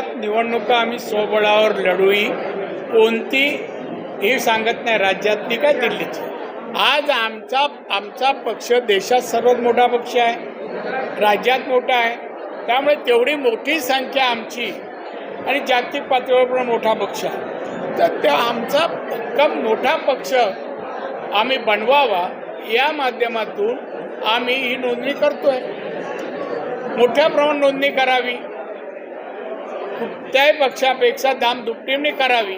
भविष्यात निवडणुका आम्ही स्वबळावर लढूई कोणती हे सांगत नाही राज्यातली काय दिल्लीची आज आमचा आमचा पक्ष देशात सर्वात मोठा पक्ष आहे. राज्यात मोठा आहे. त्यामुळे तेवढी मोठी संख्या आमची आणि जागतिक पातळीवर पण मोठा पक्ष आहे. तर त्या आमचा पक्का मोठा पक्ष आम्ही बनवावा या माध्यमातून आम्ही ही नोंदणी करतोय. मोठ्या प्रमाणात नोंदणी करावी. कुठल्याही पक्षापेक्षा दाम दुपटीने करावी.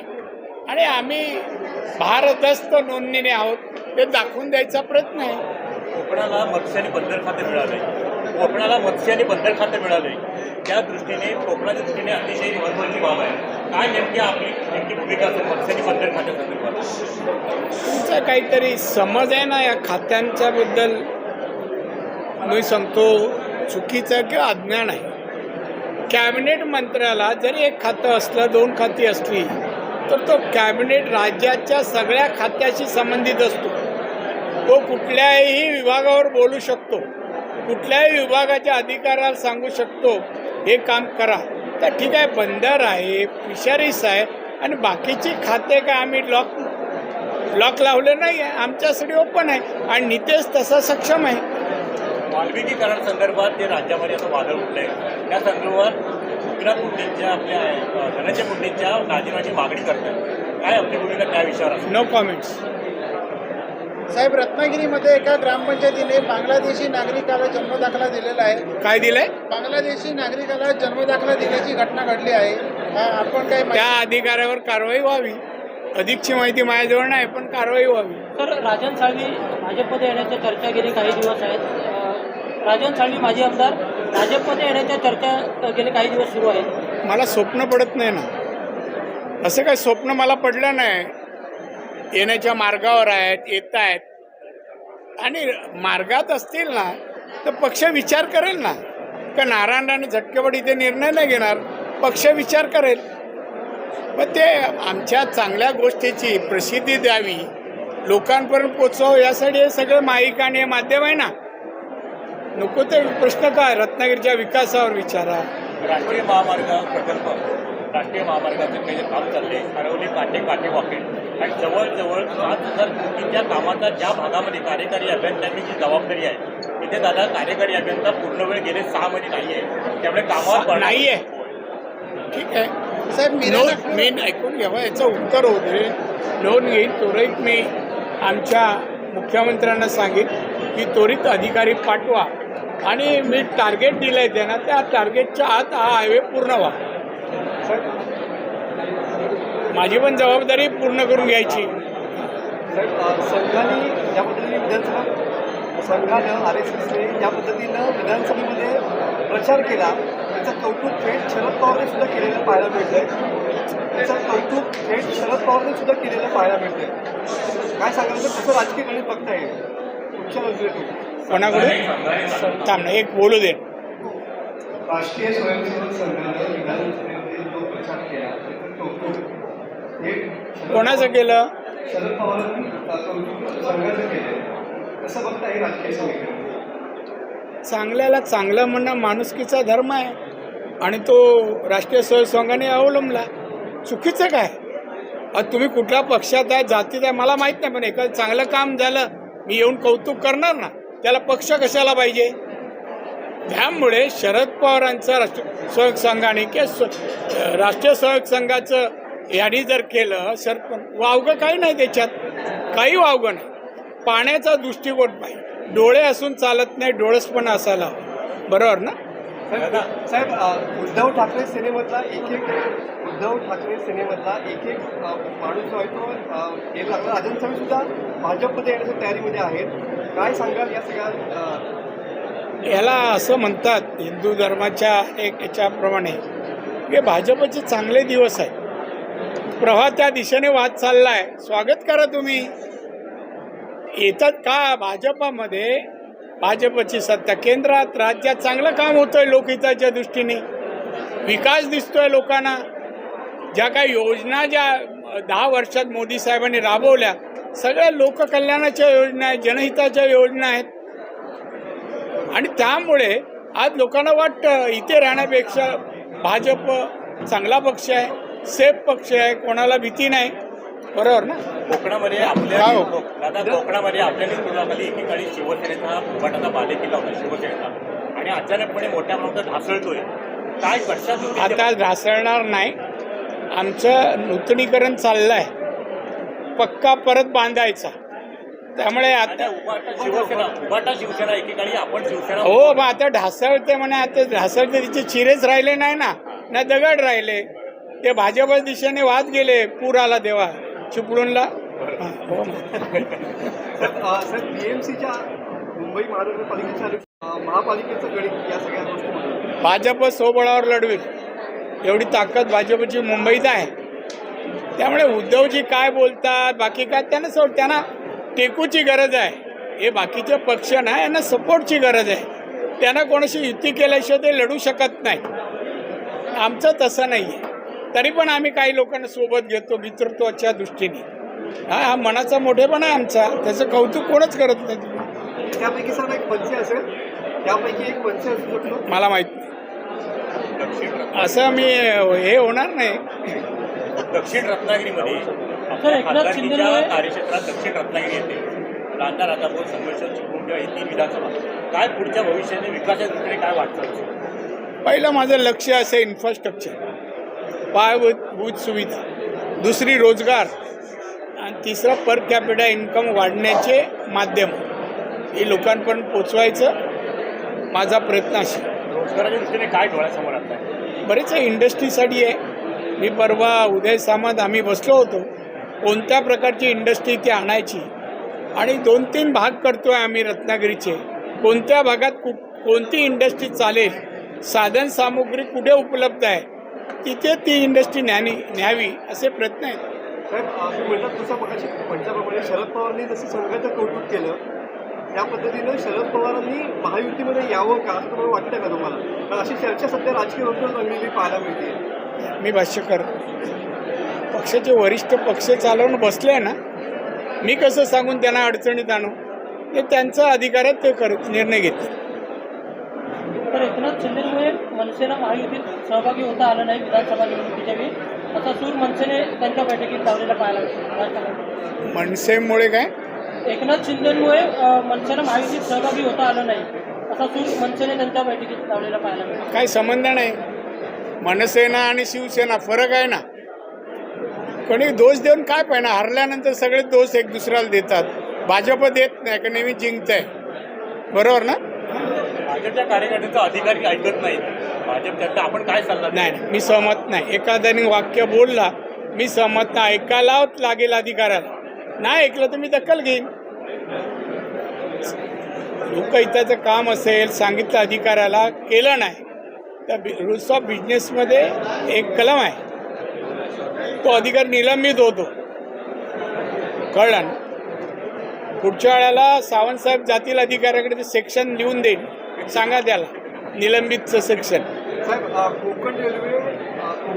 आणि आम्ही भारदस्त नोंदणीने आहोत ते दाखवून द्यायचा प्रयत्न आहे. कोकणाला मत्स्य आणि बंदर खाते मिळाले. कोकणाला मत्स्य आणि बंदर खाते मिळाले. त्या दृष्टीने कोकणाच्या दृष्टीने अतिशय महत्त्वाची बाब आहे. काय नेमकी आपली नेमकी भूमिका असेल मत्स्य आणि बंदर खात्यासंदर्भात तुमचा काहीतरी समज आहे ना या खात्यांच्या बद्दल मी सांगतो चुकीचं किंवा अज्ञान आहे? कॅबिनेट मंत्र्याला जरी एक खातं असलं दोन खाती असली तर तो कॅबिनेट राज्याच्या सगळ्या खात्याशी संबंधित असतो. तो कुठल्याही विभागावर बोलू शकतो कुठल्याही विभागाच्या अधिकाऱ्याला सांगू शकतो हे काम करा. तर ठीक आहे बंदर आहे फिशरीज आहे आणि बाकीची खाते काय आम्ही लॉक लॉक लावले नाही आहे आमच्यासाठी ओपन आहे. आणि नितेश तसा सक्षम आहे. वाल्मिकीकरण संदर्भात जे राज्यामध्ये असं वादळ उठलंय. त्या संदर्भात एकनाथ मुंडेंच्या आपल्या धनंजय मुंडेंच्या राजीनाम्याची मागणी करतात काय आपली भूमिका त्या विषयावर नो कॉमेंट्स साहेब रत्नागिरीमध्ये एका ग्रामपंचायतीने बांगलादेशी नागरिकाला जन्मदाखला दिलेला आहे. काय दिलंय? बांगलादेशी नागरिकाला जन्मदाखला दिल्याची घटना घडली आहे. आपण काय त्या अधिकाऱ्यावर कारवाई व्हावी. अधिकची माहिती माझ्याजवळ नाही पण कारवाई व्हावी. तर राजन साळवी भाजपमध्ये येण्याच्या चर्चा गेली काही दिवस आहेत. राजन साळवी माजी आमदार भाजपमध्ये येण्याच्या चर्चा गेले काही दिवस सुरू आहेत. मला स्वप्न पडत नाही ना. असं काही स्वप्न मला पडलं नाही. येण्याच्या मार्गावर आहेत येत आहेत. आणि मार्गात असतील ना तर पक्ष विचार करेल ना. का नारायण राणे झटकेपट इथे निर्णय नाही घेणार पक्ष विचार करेल. मग ते आमच्या चांगल्या गोष्टीची प्रसिद्धी द्यावी. लोकांपर्यंत पोचवावं यासाठी हे सगळं माईक आणि माध्यम आहे ना. नको ते प्रश्न काय? रत्नागिरीच्या विकासावर विचारा. राष्ट्रीय महामार्ग प्रकल्प राष्ट्रीय महामार्गाचं काही जे काम चाललंय हरवली काटे काटे वाकेल आणि जवळजवळ सात हजार कोटीच्या कामाचा ज्या भागामध्ये कार्यकारी अभियंत्यांनी जी जबाबदारी आहे तिथे दादा कार्यकारी अभियंता पूर्ण वेळ गेले सहा महिने नाही आहे त्यामुळे कामावर नाही आहे ठीक आहे. साहेब मीरा नोट मी ऐकून घ्यावं याचं उत्तर दे. नोंद घेईन त्वरित मी आमच्या मुख्यमंत्र्यांना सांगेन की त्वरित अधिकारी पाठवा. आणि मी टार्गेट दिलं आहे त्यांना त्या टार्गेटच्या आत हा हायवे पूर्ण व्हा. माझी पण जबाबदारी पूर्ण करून घ्यायची. संघाने ज्या पद्धतीने विधानसभा संघानं आर एस एसने ज्या पद्धतीनं विधानसभेमध्ये प्रचार केला त्याचं कौतुक थेट शरद पवारने सुद्धा केलेलं पाहायला मिळतंय. त्याचं कौतुक थेट शरद पवारने सुद्धा केलेलं पाहायला मिळतंय. काय सांगाल तर कसं राजकीय गणित बघताय? मुख्यमंत्री तुम्ही कोणाकडे थांब ना एक बोलू दे. राष्ट्रीय स्वयंसेवक संघानं विधानसभेमध्ये जो प्रचार केला त्याचं कौतुक थेट कोणाचं केलं? शरद पवारांनी कौतुक संघाचं केलं. कसं बघताय राजकीय समीकरण? चांगल्याला चांगलं म्हणणं माणुसकीचा धर्म आहे. आणि तो राष्ट्रीय सहसंघाने अवलंबला. चुकीचं काय? तुम्ही कुठल्या पक्षात आहे जातीत आहे मला माहीत नाही पण एखादं चांगलं काम झालं मी येऊन कौतुक करणार ना? त्याला पक्ष कशाला पाहिजे? त्यामुळे शरद पवारांचं राष्ट्र सहयोग संघाने किंवा राष्ट्रीय सहयोग संघाचं यांनी जर केलं शरद वावगं काही नाही त्याच्यात. काही वावगं नाही. पाण्याचा दृष्टिकोन पाहिजे. डोळे असून चालत नाही डोळसपणा असायला हवं. बरोबर ना? साहेब उद्धव ठाकरे सिनेमातला एक एक उद्धव ठाकरे सेनेमधला एक एक माणूस जो आहे तो गेला. लागला राजन साहेब सुद्धा भाजपमध्ये येण्याच्या तयारीमध्ये आहेत. काय सांगाल या सगळ्या याला असं म्हणतात हिंदू धर्माच्या एक याच्याप्रमाणे हे भाजपचे चांगले दिवस आहेत. प्रवाह त्या दिशेने वाद चालला आहे स्वागत करा तुम्ही. येतात का भाजपामध्ये? भाजपची सत्ता केंद्रात राज्यात चांगलं काम होतं आहे लोकहिताच्या दृष्टीने. विकास दिसतोय लोकांना. ज्या काही योजना ज्या दहा वर्षात मोदी साहेबांनी राबवल्या सगळ्या लोककल्याणाच्या योजना आहेत जनहिताच्या योजना आहेत. आणि त्यामुळे आज लोकांना वाटतं इथे राहण्यापेक्षा भाजप चांगला पक्ष आहे सेफ पक्ष आहे कोणाला भीती नाही. बरोबर ना? कोकणामध्ये आपल्या हो? दादा कोकणामध्ये आपल्या नेतृत्वाखाली एकेकाळी शिवसेनेचा फुगाटाचा बालेकिल्ला होता शिवसेनेचा. आणि अचानकपणे मोठ्या प्रमाणात ढासळतोय. काय कशा आता ढासळणार नाही. आमचं नूतनीकरण चाललं आहे पक्का परत बांधायचा. त्यामुळे आता उभाटा शिवसेना उभाटा शिवसेना एकेकाळी आपण शिवसेना हो मग आता ढासळते म्हणे आता ढासळते तिचे चिरेच राहिले नाही ना ना दगड राहिले. ते भाजप दिशेने वाद गेले पूर आला तेव्हा चिपळूणला. हा, मुंबई महापालिकेचं गणित या सगळ्या भाजप सोबळावर लढवेल. एवढी ताकद भाजपची मुंबईत आहे. त्यामुळे उद्धवजी काय बोलतात बाकी काय त्यांना सोड त्यांना टेकूची गरज आहे. हे बाकीचे पक्ष ना यांना सपोर्टची गरज आहे. त्यांना कोणाशी युती केल्याशिवाय ते लढू शकत नाही. आमचं तसं नाही आहे तरी पण आम्ही काही लोकांना सोबत घेतो मित्रत्वाच्या दृष्टीने. हा हा मनाचा मोठेपणा आहे आमचा. त्याचं कौतुक कोणच करत नाही. त्यापैकी सर एक पंच असेल. त्यापैकी एक पंच असू शकतो मला माहीत नाही. असं मी हे होणार नाही. दक्षिण रत्नागिरीमध्ये आपल्या खासदारकीच्या कार्यक्षेत्रात दक्षिण रत्नागिरी येते रांधा राधापूर संघर्ष चिपळूण ही तीन विधानसभा. काय पुढच्या भविष्याने विकासाच्या दृष्टीने काय वाटतं? पहिलं माझं लक्ष असे इन्फ्रास्ट्रक्चर पायाभूत सुविधा. दुसरी रोजगार. आणि तिसरं पर कॅपिटा इन्कम वाढण्याचे माध्यम. हे लोकांपर्यंत पोचवायचं माझा प्रयत्न असेल रोजगाराच्या दृष्टीने काय डोळ्यासमोर आहे बरेच इंडस्ट्रीसाठी आहे. मी परवा उदय सामंत आम्ही बसलो होतो. कोणत्या प्रकारची इंडस्ट्री ती आणायची? आणि दोन तीन भाग करतो आहे आम्ही रत्नागिरीचे. कोणत्या भागात कु कोणती इंडस्ट्री चालेल? साधन सामुग्री कुठे उपलब्ध आहे? तिथे ती इंडस्ट्री न्यानी न्यावी असे प्रयत्न आहेत. साहेब तुम्ही म्हणतात तसं मगाशी पंजाबप्रमाणे शरद पवारांनी जसं संघाचं कौतुक केलं त्या पद्धतीनं शरद पवारांनी महायुतीमध्ये यावं का? असं तुम्हाला वाटतं का तुम्हाला? कारण अशी चर्चा सध्या राजकीय वर्तुळात रंगलेली पाहायला मिळते. मी भाष्य कर पक्षाचे वरिष्ठ पक्ष चालवून बसले ना मी कसं सांगून त्यांना अडचणीत आणू? हे त्यांचा अधिकार आहे ते कर निर्णय घेतील. तर एकनाथ शिंदेमुळे मनसेला महायुतीत सहभागी होता आलं नाही विधानसभा निवडणुकीच्या वेळी. असा सूर मनसेने त्यांच्या बैठकीत लावलेला पाहायला मिळतो. मनसेमुळे काय? एकनाथ शिंदेमुळे मनसेला महायुतीत सहभागी होता आलं नाही. असा सूर मनसेने त्यांच्या बैठकीत लावलेला पाहायला मिळतो काही संबंध नाही. मनसेना आणि शिवसेना फरक आहे ना. कोणी दोष देऊन काय पाहिजे हरल्यानंतर सगळे दोष एक दुसऱ्याला देतात. भाजप देत नाही का नेहमी जिंकत आहे बरोबर ना? भाजपच्या कार्यकर्त्यांचा अधिकारी ऐकत नाहीत. भाजप त्यांचा आपण काय सल्ला नाही नाही, मी सहमत नाही. एखाद्याने वाक्य बोलला मी सहमत नाही. ऐकायलाच लागेल अधिकाराला नाही ऐकलं तर मी दखल घेईन. लोकहिताचं काम असेल सांगितलं अधिकाऱ्याला केलं नाही तर रूल्स ऑफ बिझनेसमध्ये एक कलम आहे. तो अधिकार निलंबित होतो. कळलं ना? पुढच्या वेळेला सावंतसाहेब जातील अधिकाऱ्याकडे ते सेक्शन लिहून देईल. सांगा त्याला निलंबितचं सेक्शन साहेब कोकण रेल्वे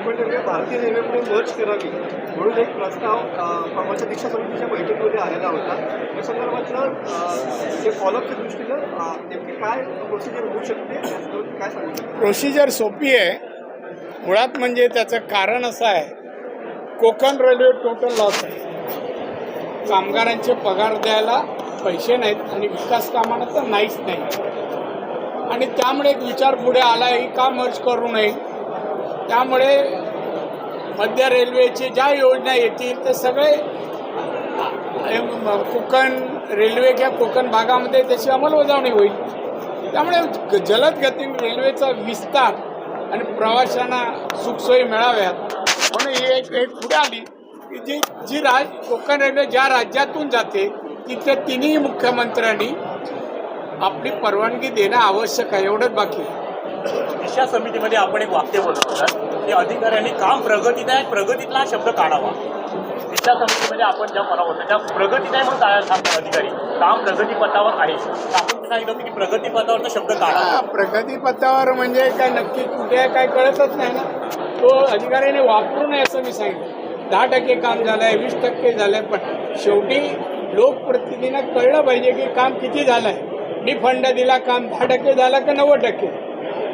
अ, कोकण म्हणजे रेल्वे भारतीय रेल्वेमध्ये मर्ज करावी म्हणून एक प्रस्ताव अ, कामाच्या दीक्षा समितीच्या बैठकीमध्ये आलेला होता. या संदर्भातलं जे फॉलोअपच्या दृष्टीनं नेमकी काय प्रोसिजर होऊ शकते काय सांगू प्रोसिजर सोपी आहे. मुळात म्हणजे त्याचं कारण असं आहे कोकण रेल्वे टोटल लॉस आहे. कामगारांचे पगार द्यायला पैसे नाहीत आणि विकास कामांना तर नाहीच नाही आणि त्यामुळे एक विचार पुढे आला आहे की का मर्ज करू नये? त्यामुळे मध्य रेल्वेचे ज्या योजना येतील ते सगळे कोकण रेल्वे किंवा कोकण भागामध्ये त्याची अंमलबजावणी होईल. त्यामुळे जलद गतीने रेल्वेचा विस्तार आणि प्रवाशांना सुखसोयी मिळाव्यात. म्हणून ही एक एक पुढे आली की जी जी राज कोकण रेल्वे ज्या राज्यातून जाते तिथे तिन्ही मुख्यमंत्र्यांनी आपली परवानगी देणं आवश्यक आहे एवढंच बाकी आहे. दिशा समितीमध्ये आपण एक वाक्य बोलत होतात की अधिकाऱ्यांनी काम प्रगतीत आहे प्रगतीतला हा शब्द काढावा. दिशा समितीमध्ये आपण ज्या म्हणत होतो त्या प्रगतीत आहे म्हणून काय सांगतो अधिकारी? काम प्रगतीपथावर आहे. आपण सांगितलं होतं की प्रगतीपथावर शब्द काढा प्रगतीपथावर म्हणजे काय नक्की कुठे आहे काय कळतच नाही ना. तो अधिकाऱ्याने वापरू नये असं मी सांगितलं. दहा टक्के काम झालं आहे वीस टक्के झालं आहे पण शेवटी लोकप्रतिनिधींना कळलं पाहिजे की काम किती झालं आहे मी फंड दिला काम दहा टक्के झालं का नव्वद टक्के?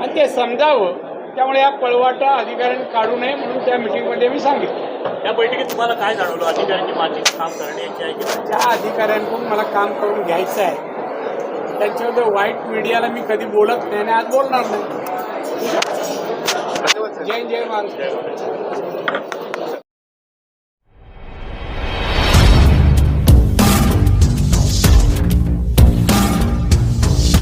आणि ते समजावं. त्यामुळे या पळवाटा अधिकाऱ्यांनी काढू नये म्हणून त्या मिटिंगमध्ये मी सांगितलं. या बैठकीत तुम्हाला काय जाणवलं? अधिकाऱ्यांची मानसिक काम करण्याची आहे की ज्या अधिकाऱ्यांकडून मला काम करून घ्यायचं आहे त्यांच्याबद्दल वाईट मीडियाला मी कधी बोलत नाही आणि आज बोलणार नाही. जय जय महाराष्ट्र.